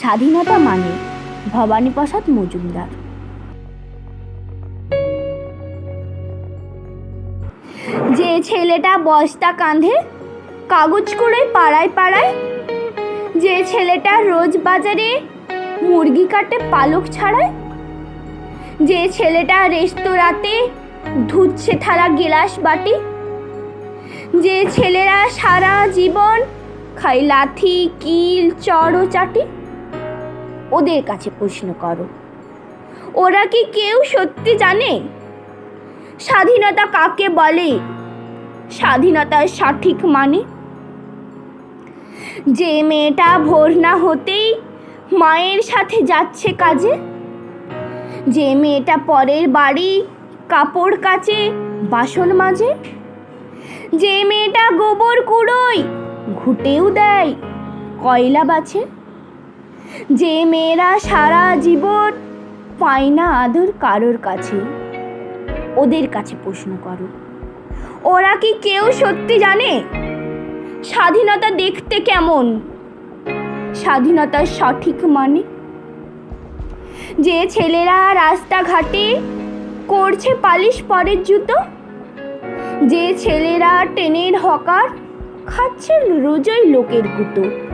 স্বাধীনতা মানে ভবানীপ্রসাদ মজুমদার। যে ছেলেটা বস্তা কাঁধে কাগজ করে পাড়ায় পাড়ায়, যে ছেলেটা রোজ বাজারে মুরগি কাটে পালক ছাড়ায়, যে ছেলেটা রেস্তোরাঁতে ধুচ্ছে থালা গিলাস বাটি, যে ছেলেরা সারা জীবন খায় লাথি, কিল চড় চাটি। ওদের কাছে প্রশ্ন করো। ওরা কি কেউ সত্যি জানে? স্বাধীনতা কাকে বলে? স্বাধীনতার সঠিক মানে? যে মেয়েটা ভোর না হতেই মায়ের সাথে যাচ্ছে কাজে, যে মেয়েটা পরের বাড়ি কাপড় কাচে, বাসন মাজে, যে মেয়েটা গোবর কুড়োয়, ঘুটেও দেয়, কয়লা বাছে। যে মেয়েরা সারা জীবন পায় না আদর কারোর কাছে, ওদের কাছে প্রশ্ন করো। ওরা কি কেউ সত্যি জানে? স্বাধীনতা দেখতে কেমন? স্বাধীনতার সঠিক মানে? যে ছেলেরা রাস্তাঘাটে করছে পালিশ পরের জুতো, যে ছেলেরা ট্রেনের হকার, খাচ্ছে রোজই লোকের গুতো।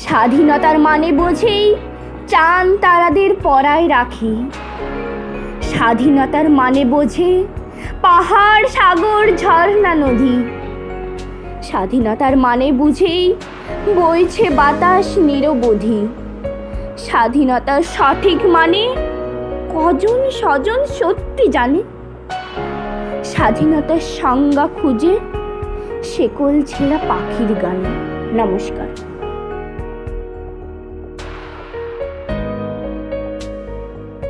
স্বাধীনতার মানে বোঝেই চান তারাদের পরায় রাখি। স্বাধীনতার মানে বোঝে পাহাড়, সাগর, ঝর্ণা, নদী। স্বাধীনতার মানে বুঝেই বইছে বাতাস নিরবধি। স্বাধীনতার সঠিক মানে কজন স্বজন সত্যি জানে। স্বাধীনতার সংজ্ঞা খুঁজে শেকল ছেঁড়া পাখির গানে। নমস্কার।